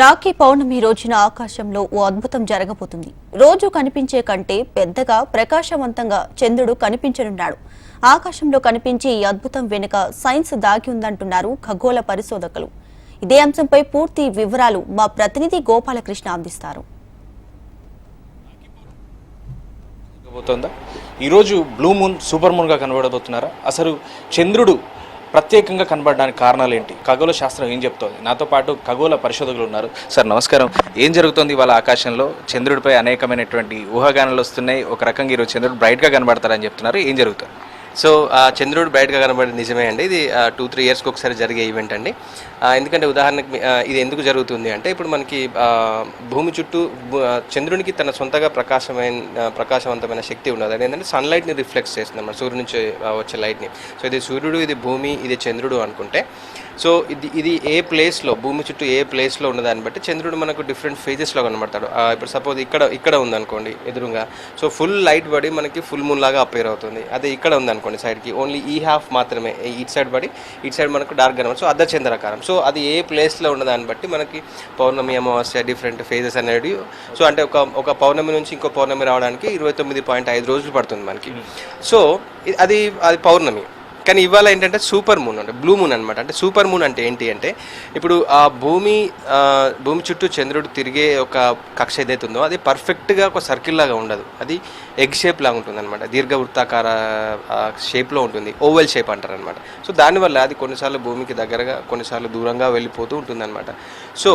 రాఖీ పౌర్ణమి రోజున ఆకాశంలో ఓ అద్భుతం జరగబోతుంది. రోజు కనిపించే కంటే పెద్దగా ప్రకాశవంతంగా చంద్రుడు కనిపించనున్నాడు. ఆకాశంలో కనిపించే ఈ అద్భుతం వెనుక సైన్స్ దాగి ఉందంటున్నారు ఖగోళ పరిశోధకులు. ఇదే అంశంపై పూర్తి వివరాలు మా ప్రతినిధి గోపాలకృష్ణ అందిస్తారు. ఈరోజు బ్లూ మూన్ సూపర్ మూన్గా కనబడబోతున్నారా? అసలు చంద్రుడు ప్రత్యేకంగా కనబడడానికి కారణాలు ఏంటి? ఖగోళ శాస్త్రం ఏం చెప్తోంది? నాతో పాటు ఖగోళ పరిశోధకులు ఉన్నారు. సార్ నమస్కారం. ఏం జరుగుతోంది వాళ్ళ ఆకాశంలో? చంద్రుడిపై అనేకమైనటువంటి ఊహాగానాలు వస్తున్నాయి. ఒక రకంగా ఈరోజు చంద్రుడు బ్రైట్గా కనబడతారని చెప్తున్నారు. ఏం జరుగుతుంది? సో ఆ చంద్రుడు బయటగా కనబడి నిజమే అండి. ఇది టూ త్రీ ఇయర్స్కి ఒకసారి జరిగే ఈవెంట్ అండి. ఎందుకంటే ఉదాహరణకి ఇది ఎందుకు జరుగుతుంది అంటే ఇప్పుడు మనకి భూమి చుట్టూ చంద్రునికి తన సొంతగా ప్రకాశమైన ప్రకాశవంతమైన శక్తి ఉన్నది. అది ఏంటంటే సన్లైట్ని రిఫ్లెక్ట్ చేస్తుంది మన సూర్యుడి నుంచి వచ్చే లైట్ని సో ఇది సూర్యుడు ఇది భూమి ఇది చంద్రుడు అనుకుంటే సో ఇది ఇది ఏ ప్లేస్లో భూమి చుట్టూ ఏ ప్లేస్లో ఉన్నదాన్ని బట్టి చంద్రుడు మనకు డిఫరెంట్ ఫేజెస్లో కనబడతాడు. ఇప్పుడు సపోజ్ ఇక్కడ ఇక్కడ ఉందనుకోండి ఎదురుగా. సో ఫుల్ లైట్ పడి మనకి ఫుల్ మూన్ లాగా అపేర్ అవుతుంది. అదే ఇక్కడ ఉందనుకోండి సైడ్కి ఓన్లీ e ఈ హాఫ్ మాత్రమే ఇటు సైడ్ పడి ఇటు సైడ్ మనకు డార్క్ కనబడి సో అర్ధ చంద్రాకారం సో అది ఏ ప్లేస్లో ఉన్నదాన్ని బట్టి మనకి పౌర్ణమి అమావాస్య డిఫరెంట్ ఫేజెస్ అనేవి. సో అంటే ఒక ఒక పౌర్ణమి నుంచి ఇంకో పౌర్ణమి రావడానికి ఇరవై తొమ్మిది పాయింట్ ఐదు రోజులు పడుతుంది మనకి. సో ఇ- అది అది పౌర్ణమి. కానీ ఇవాళ ఏంటంటే సూపర్ మూన్ అంటే బ్లూ మూన్ అనమాట అంటే సూపర్ మూన్ అంటే ఏంటి అంటే ఇప్పుడు ఆ భూమి భూమి చుట్టూ చంద్రుడు తిరిగే ఒక కక్ష ఏదైతే ఉందో అది పర్ఫెక్ట్గా ఒక సర్కిల్ లాగా ఉండదు. అది ఎగ్ షేప్ లాగా ఉంటుంది అనమాట దీర్ఘ వృత్తాకార షేప్లో ఉంటుంది. ఓవెల్ షేప్ అంటారు అనమాట సో దానివల్ల అది కొన్నిసార్లు భూమికి దగ్గరగా కొన్నిసార్లు దూరంగా వెళ్ళిపోతూ ఉంటుంది అనమాట సో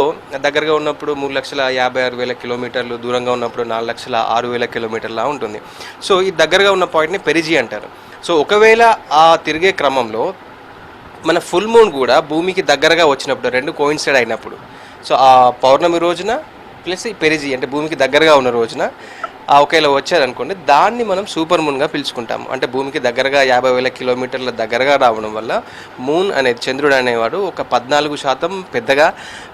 దగ్గరగా ఉన్నప్పుడు మూడు లక్షల యాభై ఆరు వేల కిలోమీటర్లు దూరంగా ఉన్నప్పుడు నాలుగు లక్షల ఆరు వేల కిలోమీటర్లా ఉంటుంది. సో ఈ దగ్గరగా ఉన్న పాయింట్ని పెరిజీ అంటారు. సో ఒకవేళ ఆ తిరిగే క్రమంలో మన ఫుల్ మూన్ కూడా భూమికి దగ్గరగా వచ్చినప్పుడు రెండు కోయిన్సైడ్ అయినప్పుడు. సో ఆ పౌర్ణమి రోజున ప్లస్ ఈ పెరిజీ అంటే భూమికి దగ్గరగా ఉన్న రోజున ఒకవేళ వచ్చారనుకోండి దాన్ని మనం సూపర్ మూన్గా పిలుచుకుంటాము. అంటే భూమికి దగ్గరగా యాభై వేల కిలోమీటర్ల దగ్గరగా రావడం వల్ల మూన్ అనేది చంద్రుడు అనేవాడు ఒక పద్నాలుగు శాతం పెద్దగా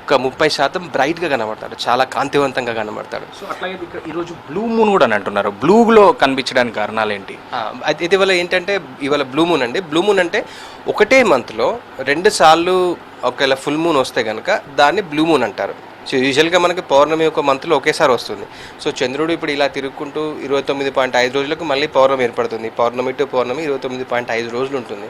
ఒక ముప్పై శాతం బ్రైట్గా కనబడతాడు. చాలా కాంతివంతంగా కనబడతాడు. సో అట్లాగే ఇక్కడ ఈరోజు బ్లూ మూన్ కూడా అని అంటున్నారు. బ్లూలో కనిపించడానికి కారణాలు ఏంటి ఇది వల్ల ఏంటంటే ఇవాళ బ్లూ మూన్ అండి. బ్లూ మూన్ అంటే ఒకటే మంత్లో రెండు సార్లు ఒకవేళ ఫుల్ మూన్ వస్తే కనుక దాన్ని బ్లూ మూన్ అంటారు. సో యూజువల్గా మనకి పౌర్ణమి ఒక మంత్లో ఒకేసారి వస్తుంది. సో చంద్రుడు ఇప్పుడు ఇలా తిరుగుకుంటూ ఇరవై తొమ్మిది పాయింట్ ఐదు రోజులకు మళ్ళీ పౌర్ణమి ఏర్పడుతుంది. పౌర్ణమి టు పౌర్ణమి ఇరవై తొమ్మిది పాయింట్ ఐదు రోజులు ఉంటుంది.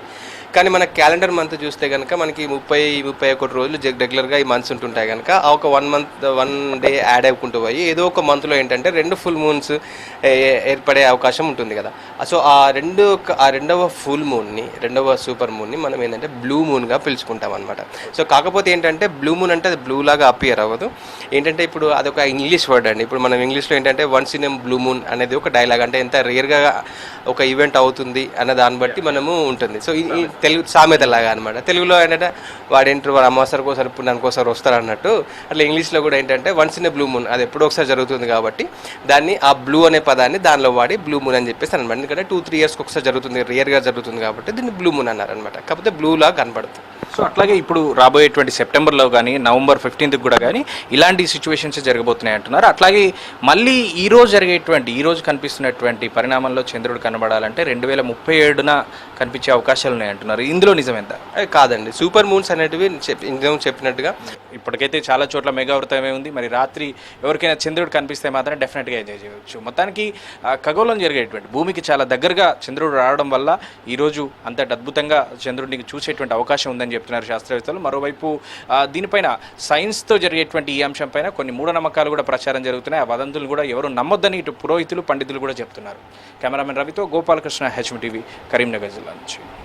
కానీ మన క్యాలెండర్ మంత్ చూస్తే కనుక మనకి ముప్పై ముప్పై ఒకటి రోజులు రెగ్యులర్గా ఈ మంత్స్ ఉంటుంటాయి కనుక ఆ ఒక one month one day add అవ్వకుంటూ పోయి ఏదో ఒక మంత్లో ఏంటంటే రెండు ఫుల్ మూన్స్ ఏర్పడే అవకాశం ఉంటుంది కదా. సో ఆ రెండు ఒక- ఆ రెండవ ఫుల్ మూన్ని రెండవ సూపర్ మూన్ని మనం ఏంటంటే బ్లూ మూన్గా పిలుచుకుంటాం అనమాట సో కాకపోతే ఏంటంటే బ్లూ మూన్ అంటే అది బ్లూ లాగా అపియర్ అవ్వదు. ఏంటంటే ఇప్పుడు అదొక ఇంగ్లీష్ వర్డ్ అండి. ఇప్పుడు మనం ఇంగ్లీష్లో ఏంటంటే వన్స్ ఇన్ బ్లూ మూన్ అనేది ఒక డైలాగ్ అంటే ఎంత రేర్గా ఒక ఈవెంట్ అవుతుంది అన్న దాన్ని బట్టి మనము ఉంటుంది. సో ఈ తెలుగు సామెత. లాగా అనమాట తెలుగులో ఏంటంటే వాడేంటారు వాడు అమావాస్య కోసం పుణ్యానికి ఒకసారి వస్తారు అన్నట్టు అట్లా ఇంగ్లీష్లో కూడా ఏంటంటే వన్స్ ఇన్ బ్లూ మూన్ అది ఎప్పుడో ఒకసారి జరుగుతుంది కాబట్టి దాన్ని ఆ బ్లూ అనే పదాన్ని దానిలో వాడి బ్లూ మూన్ అని చెప్పేసి అనమాట ఎందుకంటే టూ త్రీ ఇయర్స్కి ఒకసారి జరుగుతుంది రియర్గా జరుగుతుంది కాబట్టి దీన్ని బ్లూ మూన్ అన్నారు అనమాట కాకపోతే బ్లూ లాగా కనపడుతుంది సో అట్లాగే ఇప్పుడు రాబోయేటువంటి సెప్టెంబర్లో కానీ నవంబర్ ఫిఫ్టీన్త్ కూడా కానీ ఇలాంటి సిచ్యువేషన్స్ జరగబోతున్నాయి అంటున్నారు. అట్లాగే మళ్ళీ ఈ రోజు జరిగేటువంటి ఈ రోజు కనిపిస్తున్నటువంటి పరిణామంలో చంద్రుడు కనబడాలంటే రెండు వేల ముప్పై ఏడున కనిపించే అవకాశాలు ఉన్నాయి అంటున్నారు. ఇందులో నిజమెంత అది కాదండి. సూపర్ మూన్స్ అనేటివి ఇంతకు చెప్పినట్టుగా. ఇప్పటికైతే చాలా చోట్ల మెగావృతమే ఉంది. మరి రాత్రి ఎవరికైనా చంద్రుడు కనిపిస్తే మాత్రం డెఫినెట్గా ఎంజాయ్ చేయవచ్చు. మొత్తానికి ఖగోళం జరిగేటువంటి భూమికి చాలా దగ్గరగా చంద్రుడు రావడం వల్ల ఈరోజు అంతటి అద్భుతంగా చంద్రుడిని చూసేటువంటి అవకాశం ఉందని చెప్తున్నారు శాస్త్రవేత్తలు. మరోవైపు దీనిపైన సైన్స్తో జరిగేటువంటి ఈ అంశంపైన కొన్ని మూఢనమ్మకాలు కూడా ప్రచారం జరుగుతున్నాయి. ఆ వదంతులు కూడా ఎవరు నమ్మొద్దని ఇటు పురోహితులు పండితులు కూడా చెప్తున్నారు. కెమెరామెన్ రవితో గోపాలకృష్ణ హెచ్ఎం టీవీ కరీంనగర్ జిల్లా నుంచి.